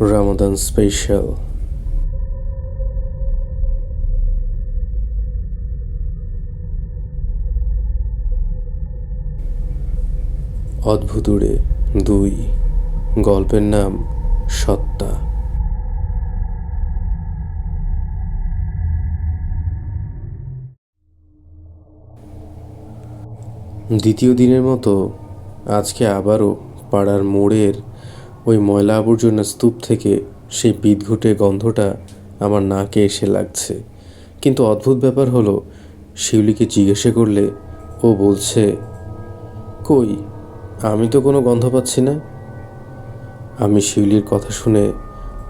Ramadan special অদ্ভুতুড়ে দুই গল্পের নাম সত্তা। দ্বিতীয় দিনের মতো আজকে আবারও পাড়ার মোড়ের ওই ময়লা আবর্জনা স্তূপ থেকে সেই বিদঘুটে গন্ধটা আমার নাকে এসে লাগছে। কিন্তু অদ্ভুত ব্যাপার হলো, শিউলিকে জিজ্ঞাসা করলে ও বলছে, কই, আমি তো কোনো গন্ধ পাচ্ছি না? আমি শিউলির কথা শুনে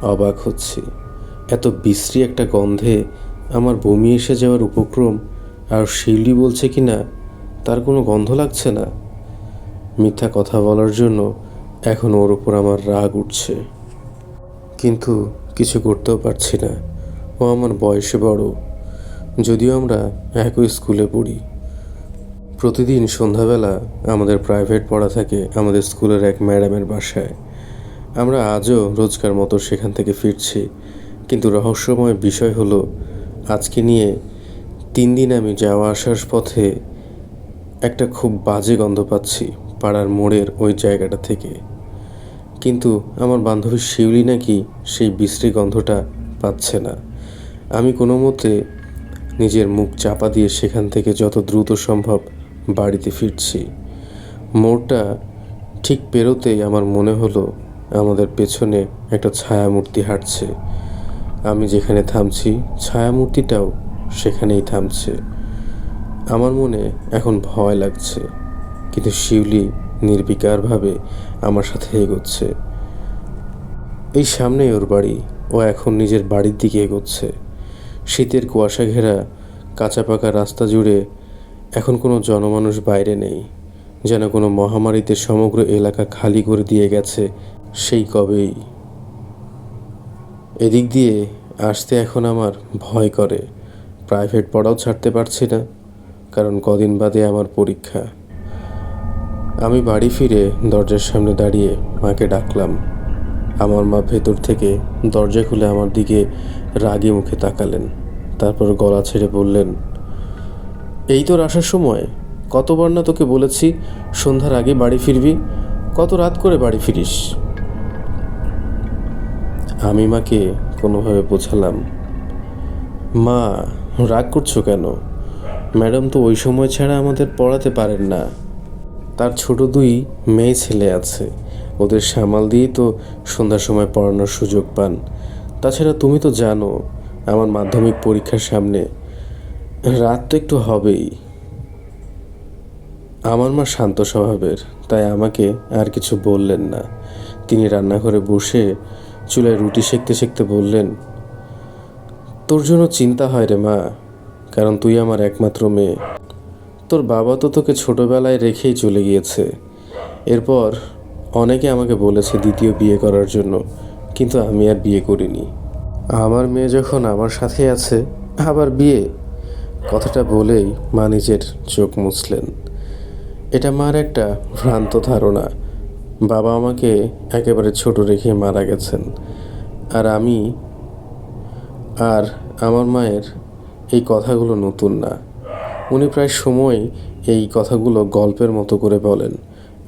অবাক হচ্ছি। এত বিশ্রী একটা গন্ধে আমার বমি এসে যাওয়ার উপক্রম, আর শিউলি বলছে কি না তার কোনো গন্ধ লাগছে না। মিথ্যা কথা বলার জন্য এখন ওর ওপর আমার রাগ উঠছে। কিন্তু কিছু করতেও পারছি না। ও আমার বয়সে বড়। যদিও আমরা একই স্কুলে পড়ি। প্রতিদিন সন্ধ্যাবেলা আমাদের প্রাইভেট পড়া থাকে আমাদের স্কুলের এক ম্যাডামের বাসায়। আমরা আজও রোজকার মতো সেখান থেকে ফিরছি। কিন্তু রহস্যময় বিষয় হলো, আজকে নিয়ে তিন দিন আমি যাওয়া আসার পথে একটা খুব বাজে গন্ধ পাচ্ছি পাড়ার মোড়ের ওই জায়গাটা থেকে। কিন্তু আমার বান্ধবী শিউলি নাকি সেই বিশ্রী গন্ধটা পাচ্ছে না। আমি কোনো মতে নিজের মুখ চাপা দিয়ে সেখান থেকে যত দ্রুত সম্ভব বাড়িতে ফিরছি। মোড়টা ঠিক পেরোতেই আমার মনে হলো আমাদের পেছনে একটা ছায়ামূর্তি হাঁটছে। আমি যেখানে থামছি, ছায়ামূর্তিটাও সেখানেই থামছে। আমার মনে এখন ভয় লাগছে, কিন্তু শিউলি নির্বিকারভাবে আমার সাথে এগোচ্ছে। এই সামনেই ওর বাড়ি। ও এখন নিজের বাড়ির দিকে এগোচ্ছে। শীতের কুয়াশা ঘেরা, কাঁচা পাকা রাস্তা জুড়ে এখন কোনো জনমানুষ বাইরে নেই। যেন কোনো মহামারীতে সমগ্র এলাকা খালি করে দিয়ে গেছে সেই কবেই। এদিক দিয়ে আসতে এখন আমার ভয় করে। প্রাইভেট পড়াও ছাড়তে পারছি না, কারণ কদিন বাদে আমার পরীক্ষা। আমি বাড়ি ফিরে দরজার সামনে দাঁড়িয়ে মাকে ডাকলাম। আমার মা ভেতর থেকে দরজা খুলে আমার দিকে রাগে মুখে তাকালেন। তারপর গলা ছেড়ে বললেন, এই তোর আসার সময়? কতবার না তোকে বলেছি সন্ধ্যার আগে বাড়ি ফিরবি? কত রাত করে বাড়ি ফিরিস? আমি মাকে কোনোভাবে বোঝালাম, মা, রাগ করছ কেন? ম্যাডাম তো ওই সময় ছাড়া আমাদের পড়াতে পারেন না। তার ছোট দুই মেয়ে ছেলে আছে। ওদের সামাল দিয়েই তো সন্ধ্যার সময় পড়ানোর সুযোগ পান। তাছাড়া তুমি তো জানো, আমার মাধ্যমিক পরীক্ষার সামনে রাত তো একটু হবেই। আমার মা শান্ত স্বভাবের, তাই আমাকে আর কিছু বললেন না। তিনি রান্নাঘরে বসে চুলায় রুটি সেঁকতে সেঁকতে বললেন, তোর জন্য চিন্তা হয় রে মা, কারণ তুই আমার একমাত্র মেয়ে। তোর বাবা তো তোকে ছোটবেলায় রেখেই চলে গিয়েছে। এরপর অনেকে আমাকে বলেছে দ্বিতীয় বিয়ে করার জন্য, কিন্তু আমি আর বিয়ে করিনি। আমার মেয়ে যখন আমার সাথে আছে, আবার বিয়ে, কথাটা বলেই মা নিজের চোখ মুছলেন। এটা মার একটা ভ্রান্ত ধারণা। বাবা আমাকে একেবারে ছোট রেখে মারা গেছেন। আর আমি আর আমার মায়ের এই কথাগুলো নতুন না। উনি প্রায় সময় এই কথাগুলো গল্পের মতো করে বলেন।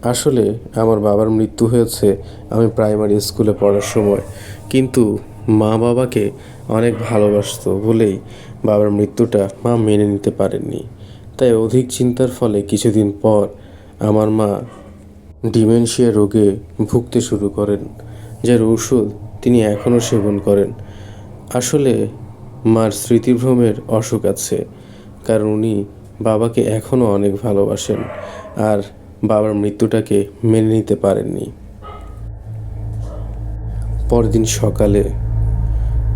আসলে আমার বাবার মৃত্যু হয়েছে আমি প্রাইমারি স্কুলে পড়ার সময়। কিন্তু মা বাবাকে অনেক ভালোবাসতো বলেই বাবার মৃত্যুটা মা মেনে নিতে পারেননি। তাই অধিক চিন্তার ফলে কিছুদিন পর আমার মা ডিমেনশিয়া রোগে ভুগতে শুরু করেন, যার ওষুধ তিনি এখনও সেবন করেন। আসলে মার স্মৃতিভ্রমের অসুখ আছে। কারণ উনি বাবাকে এখনও অনেক ভালোবাসেন আর বাবার মৃত্যুটাকে মেনে নিতে পারেননি। পরদিন সকালে,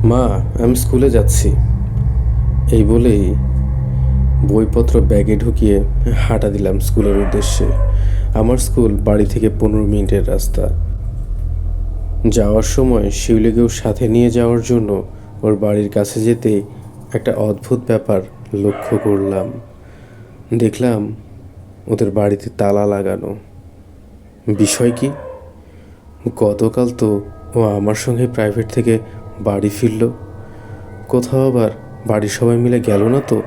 মা, আমি স্কুলে যাচ্ছি। এই বলেই বইপত্র ব্যাগে ঢুকিয়ে হাঁটা দিলাম স্কুলের উদ্দেশ্যে। আমার স্কুল বাড়ি থেকে পনেরো মিনিটের রাস্তা। যাওয়ার সময় শিউলিকেও সাথে নিয়ে যাওয়ার জন্য ওর বাড়ির কাছে যেতে একটা অদ্ভুত ব্যাপার লক্ষ্য করলাম। দেখলাম ওদের বাড়িতে তালা লাগানো। বিষয় কি? গতকাল তো ও আমার সঙ্গে প্রাইভেট থেকে বাড়ি ফিরল। কোথাও আবার বাড়ির সবাই মিলে গেল না তো?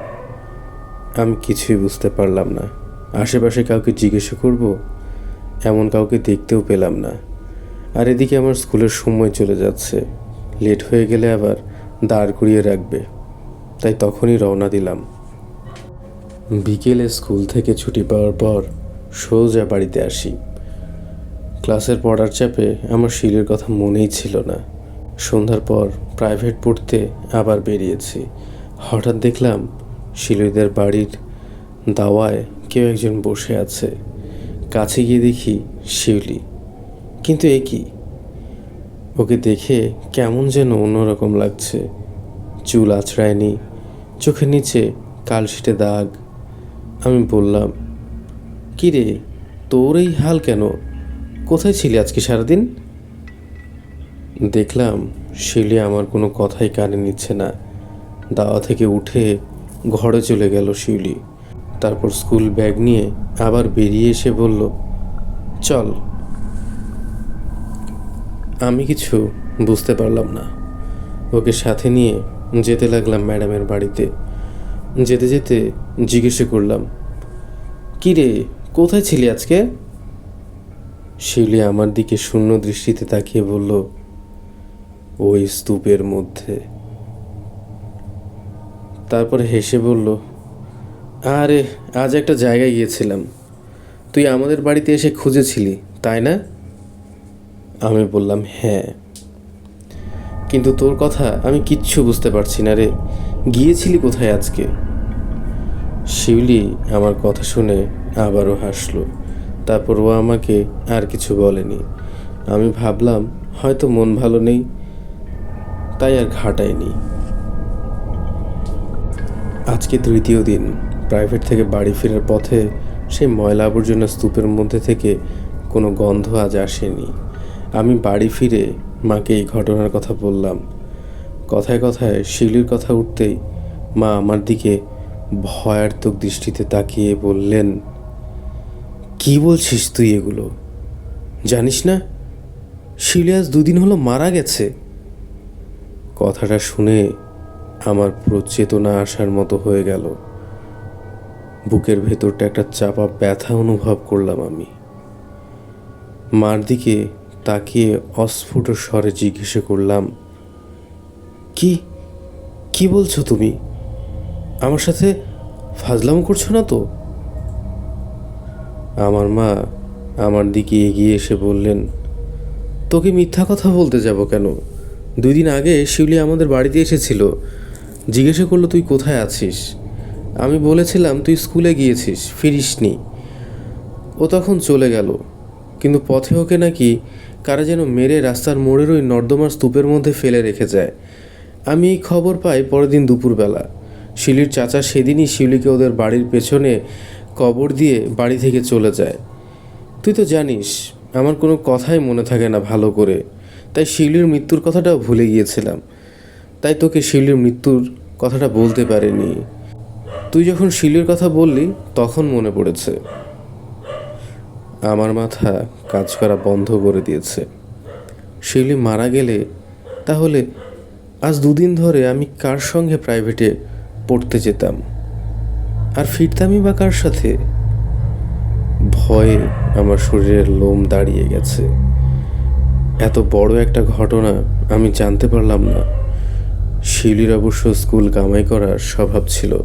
আমি কিছুই বুঝতে পারলাম না। আশেপাশে কাউকে জিজ্ঞেস করব, এমন কাউকে দেখতেও পেলাম না। আর এদিকে আমার স্কুলের সময় চলে যাচ্ছে। লেট হয়ে গেলে আবার দাঁড় করিয়ে রাখবে। তাই তখনই রওনা দিলাম। বিকেলে স্কুল থেকে ছুটি পাওয়ার পর সোজা বাড়িতে আসি। ক্লাসের পড়ার চাপে আমার শিলের কথা মনেই ছিল না। সন্ধ্যার পর প্রাইভেট পড়তে আবার বেরিয়েছি। হঠাৎ দেখলাম শিলুদের বাড়ির দাওয়ায় কেউ একজন বসে আছে। কাছে গিয়ে দেখি শিউলি। কিন্তু এ কি? ওকে দেখে কেমন যেন অন্যরকম লাগছে। চুল আছড়ায়নি চোখের নিচে কালশিটে দাগ। আমি বললাম, কি রে, তোর এই হাল কেন? কোথায় ছিলি আজকে সারাদিন? দেখলাম শিলি আমার কোনো কথাই কানে নিচ্ছে না। দাওয়া থেকে উঠে ঘরে চলে গেল শিউলি। তারপর স্কুল ব্যাগ নিয়ে আবার বেরিয়ে এসে বলল, চল। আমি কিছু বুঝতে পারলাম না। ওকে সাথে নিয়ে যেতে লাগলাম ম্যাডামের বাড়িতে। যেতে যেতে জিজ্ঞেস করলাম, কি রে, কোথায় ছিলি আজকে? শিউলি আমার দিকে শূন্য দৃষ্টিতে তাকিয়ে বলল, ওই স্তূপের মধ্যে। তারপরে হেসে বলল, আরে, আজ একটা জায়গায় গিয়েছিলাম। তুই আমাদের বাড়িতে এসে খুঁজেছিলি, তাই না? আমি বললাম হ্যাঁ। কিন্তু তোর কথা আমি কিচ্ছু বুঝতে পারছি না রে। গিয়েছিলি কোথায় আজকে? শিউলি আমার কথা শুনে আবারও হাসলো। তারপর ও আমাকে আর কিছু বলেনি। আমি ভাবলাম, হয়তো মন ভালো নেই, তাই আর ঘাটায়নি আজকে তৃতীয় দিন। প্রাইভেট থেকে বাড়ি ফেরার পথে সেই ময়লা আবর্জনা স্তূপের মধ্যে থেকে কোনো গন্ধ আজ আসেনি। আমি বাড়ি ফিরে মাকে এই ঘটনার কথা বললাম। কথায় কথায় শিউলির কথা উঠতেই মা আমার দিকে ভয়ার্থক দৃষ্টিতে তাকিয়ে বললেন, কি বলছিস তুই এগুলো? জানিস না শিউলি আজ দুদিন হলো মারা গেছে। কথাটা শুনে আমার প্রচেতনা আসার মতো হয়ে গেল। বুকের ভেতরটা একটা চাপা ব্যথা অনুভব করলাম আমি। মার দিকে তাকিয়ে অস্ফুট স্বরে জিজ্ঞেস করলাম, কি? কি বলছো তুমি? আমার সাথে ফাজলাম করছ না তো? আমার মা আমার দিকে এগিয়ে এসে বললেন, তোকে মিথ্যা কথা বলতে যাব কেন? দুই দিন আগে শিউলি আমাদের বাড়িতে এসেছিল। জিজ্ঞেস করল, তুই কোথায় আছিস? আমি বলেছিলাম, তুই স্কুলে গিয়েছিস, ফিরিসনি। ও তখন চলে গেল। কিন্তু পথে ওকে নাকি কারা যেন মেরে রাস্তার মোড়ের ওই নর্দমার স্তূপের মধ্যে ফেলে রেখে যায়। আমি এই খবর পাই পরের দিন দুপুরবেলা। শিলির চাচা সেদিনই শিউলিকে ওদের বাড়ির পেছনে কবর দিয়ে বাড়ি থেকে চলে যায়। তুই তো জানিস, আমার কোনো কথাই মনে থাকে না ভালো করে। তাই শিউলির মৃত্যুর কথাটাও ভুলে গিয়েছিলাম। তাই তোকে শিউলির মৃত্যুর কথাটা বলতে পারিনি। তুই যখন শিউলির কথা বললি, তখন মনে পড়েছে। আমার মাথা কাজ করা বন্ধ করে দিয়েছে। শিউলি মারা গেলে তাহলে আজ দুদিন ধরে আমি কার সঙ্গে প্রাইভেটে পড়তে যেতাম? আর ফিরতামই বা কার সাথে? ভয়ে আমার শরীরের লোম দাঁড়িয়ে গেছে। এত বড় একটা ঘটনা আমি জানতে পারলাম না। শিউলির অবশ্য স্কুল কামাই করার স্বভাব ছিল,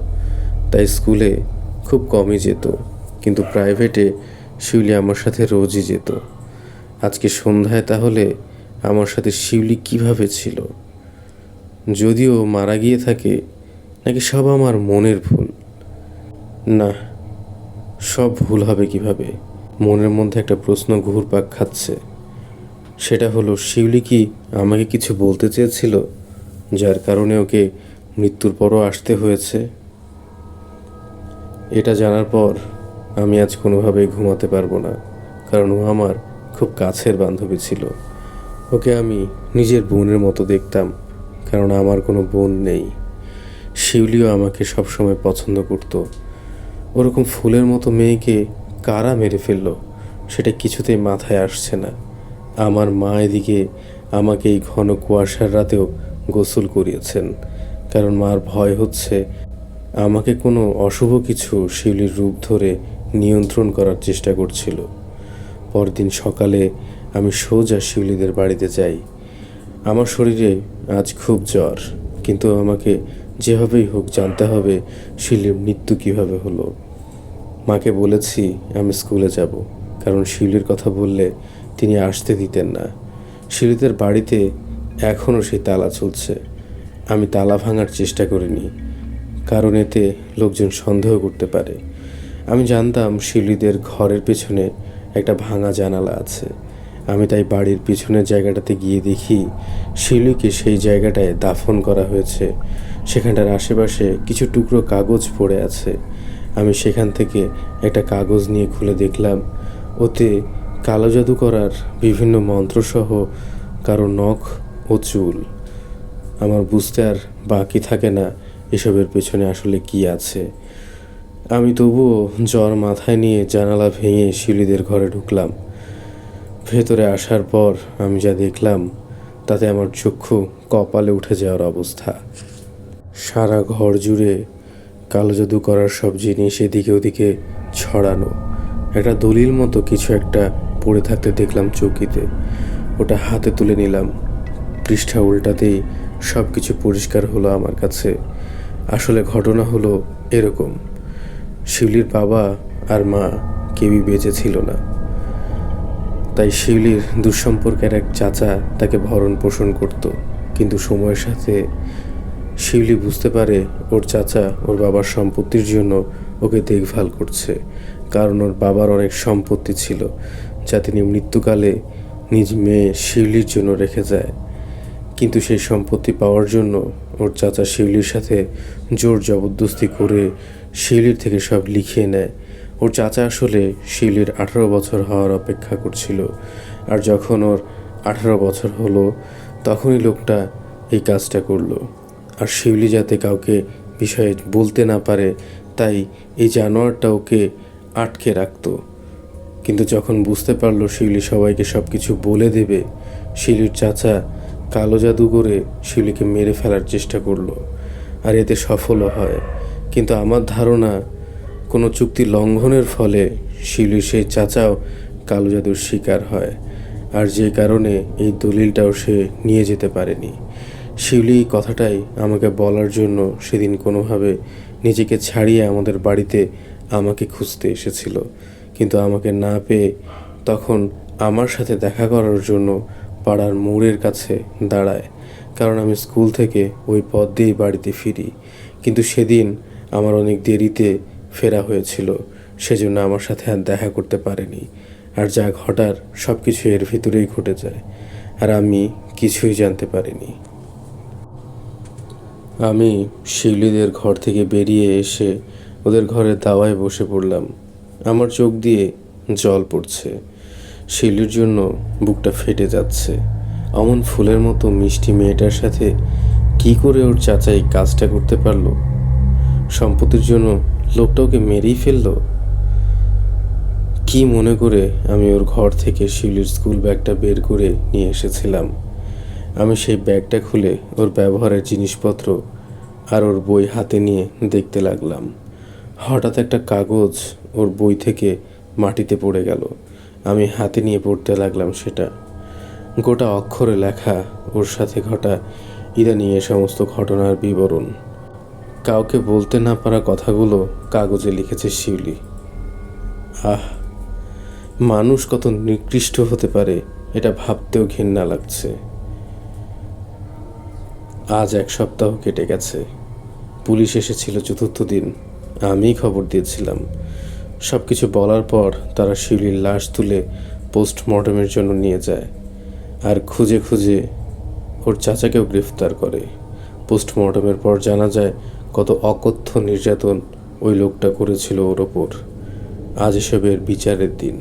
তাই স্কুলে খুব কমই যেত। কিন্তু প্রাইভেটে শিউলি আমার সাথে রোজই যেত। আজকে সন্ধ্যায় তাহলে আমার সাথে শিউলি কীভাবে ছিল? যদিও মারা গিয়ে থাকে, নাকি সব আমার মনের ভুল? না, সব ভুল হবে কীভাবে? মনের মধ্যে একটা প্রশ্ন ঘুরপাক খাচ্ছে। সেটা হলো, শিউলি কি আমাকে কিছু বলতে চেয়েছিল, যার কারণে ওকে মৃত্যুর পরও আসতে হয়েছে? এটা জানার পর আমি আজ কোনোভাবেই ঘুমাতে পারব না, কারণ ও আমার খুব কাছের বান্ধবী ছিল। ওকে আমি নিজের বোনের মতো দেখতাম, কারণ আমার কোনো বোন নেই। শিউলিও আমাকে সবসময় পছন্দ করতো। ওরকম ফুলের মতো মেয়েকে কারা মেরে ফেলল, সেটা কিছুতেই মাথায় আসছে না। আমার মা এদিকে আমাকে এই ঘন কুয়াশার রাতেও গোসল করিয়েছেন, কারণ মার ভয় হচ্ছে আমাকে কোনো অশুভ কিছু শিউলির রূপ ধরে নিয়ন্ত্রণ করার চেষ্টা করছিল। পরদিন সকালে আমি সোজা শিউলিদের বাড়িতে যাই। আমার শরীরে আজ খুব জ্বর, কিন্তু আমাকে যেভাবেই হোক জানতে হবে শিউলির মৃত্যু কীভাবে হলো। মাকে বলেছি, আমি স্কুলে যাব। কারণ শিউলির কথা বললে তিনি আসতে দিতেন না। শিউলিদের বাড়িতে এখনও সেই তালা চলছে। আমি তালা ভাঙার চেষ্টা করিনি, কারণ এতে লোকজন সন্দেহ করতে পারে। আমি জানতাম শিউলিদের ঘরের পেছনে একটা ভাঙা জানালা আছে। আমি তাই বাড়ির পিছনের জায়গাটাতে গিয়ে দেখি শিউলিকে সেই জায়গাটায় দাফন করা হয়েছে। সেখানটার আশেপাশে কিছু টুকরো কাগজ পড়ে আছে। আমি সেখান থেকে একটা কাগজ নিয়ে খুলে দেখলাম। ওতে কালো জাদু করার বিভিন্ন মন্ত্রসহ কারও নখ ও চুল। আমার বুঝতে আর বাকি থাকে না এসবের পেছনে আসলে কি আছে। আমি তবুও জ্বর মাথায় নিয়ে জানালা ভেঙে শিউলিদের ঘরে ঢুকলাম। ভেতরে আসার পর আমি যা দেখলাম, তাতে আমার চক্ষু কপালে উঠে যাওয়ার অবস্থা। সারা ঘর জুড়ে কালো জাদু করার সব জিনিস এদিকে ওদিকে ছড়ানো। একটা দলিল মতো কিছু একটা পড়ে থাকতে দেখলাম চৌকিতে। ওটা হাতে তুলে নিলাম। পৃষ্ঠা উল্টাতেই সব কিছু পরিষ্কার হলো আমার কাছে। আসলে ঘটনা হলো এরকম। শিউলির বাবা আর মা কেউই বেঁচে ছিল না। তাই শিউলির দুঃসম্পর্কের এক চাচা তাকে ভরণ পোষণ করত, কিন্তু সময়ের সাথে শিউলি বুঝতে পারে ওর চাচা ওর বাবার সম্পত্তির জন্য ওকে দেখভাল করছে, কারণ ওর বাবার অনেক সম্পত্তি ছিল, যা তিনি মৃত্যুকালে নিজ মেয়ে শিউলির জন্য রেখে যায়। কিন্তু সেই সম্পত্তি পাওয়ার জন্য ওর চাচা শিউলির সাথে জোর জবরদস্তি করে শিউলির থেকে সব লিখিয়ে নেয়। ওর চাচা আসলে শিউলির আঠারো বছর হওয়ার অপেক্ষা করছিল। আর যখন ওর আঠারো বছর হলো, তখনই লোকটা এই কাজটা করল। আর শিউলি যাতে কাউকে বিষয়ে বলতে না পারে, তাই এই জানোয়ারটা ওকে আটকে রাখতো। কিন্তু যখন বুঝতে পারল শিউলি সবাইকে সব কিছু বলে দেবে শিউলির চাচা কালো জাদু করে শিউলিকে মেরে ফেলার চেষ্টা করল। আর এতে সফলও হয়। কিন্তু আমার ধারণা, কোনো চুক্তি লঙ্ঘনের ফলে শিউলির সেই চাচাও কালো জাদুর শিকার হয়। আর যে কারণে এই দলিলটাও সে নিয়ে যেতে পারেনি। শিউলি কথাটাই আমাকে বলার জন্য সেদিন কোনোভাবে নিজেকে ছাড়িয়ে আমাদের বাড়িতে আমাকে খুঁজতে এসেছিল। কিন্তু আমাকে না পেয়ে তখন আমার সাথে দেখা করার জন্য পাড়ার মোড়ের কাছে দাঁড়ায়। কারণ আমি স্কুল থেকে ওই পথ দিয়েই বাড়িতে ফিরি। কিন্তু সেদিন আমার অনেক দেরিতে ফেরা হয়েছিল, সেজন্য আমার সাথে আর দেখা করতে পারেনি। আর যা ঘটার সব কিছু এর ভিতরেই ঘটে যায়, আর আমি কিছুই জানতে পারিনি। আমি শিউলিদের ঘর থেকে বেরিয়ে এসে ওদের ঘরের দাওয়ায় বসে পড়লাম। আমার চোখ দিয়ে জল পড়ছে। শিউলির জন্য বুকটা ফেটে যাচ্ছে। অমন ফুলের মতো মিষ্টি মেয়েটার সাথে কি করে ওর চাচা এই কাজটা করতে পারল? সম্পত্তির জন্য লোকটা ওকে মেরেই ফেলল? কি মনে করে আমি ওর ঘর থেকে শিউলির স্কুল ব্যাগটা বের করে নিয়ে এসেছিলাম? আমি সেই ব্যাগটা খুলে ওর ব্যবহারের জিনিসপত্র আর ওর বই হাতে নিয়ে দেখতে লাগলাম। হঠাৎ একটা কাগজ ওর বই থেকে মাটিতে পড়ে গেল। আমি হাতে নিয়ে পড়তে লাগলাম সেটা। গোটা অক্ষরে লেখা, ওর সাথে ঘটা ইদানিং এ সমস্ত ঘটনার বিবরণ। কাউকে বলতে না পারা কথাগুলো কাগজে লিখেছে শিউলি। আহ, মানুষ কত নিকৃষ্ট হতে পারে, এটা ভাবতেও ঘৃণা লাগছে। আজ এক সপ্তাহ কেটে গেছে। পুলিশ এসেছিল চতুর্থ দিন, আমি খবর দিয়েছিলাম। সব কিছু বলার পর তারা শিউলির লাশ তুলে পোস্টমর্টমের জন্য নিয়ে যায়, আর খুঁজে খুঁজে ওর চাচাকেও গ্রেফতার করে। পোস্টমর্টমের পর জানা যায় কত অকথ্য নির্যাতন ওই লোকটা করেছিল ওর ওপর। আজ এসবের বিচারের দিন।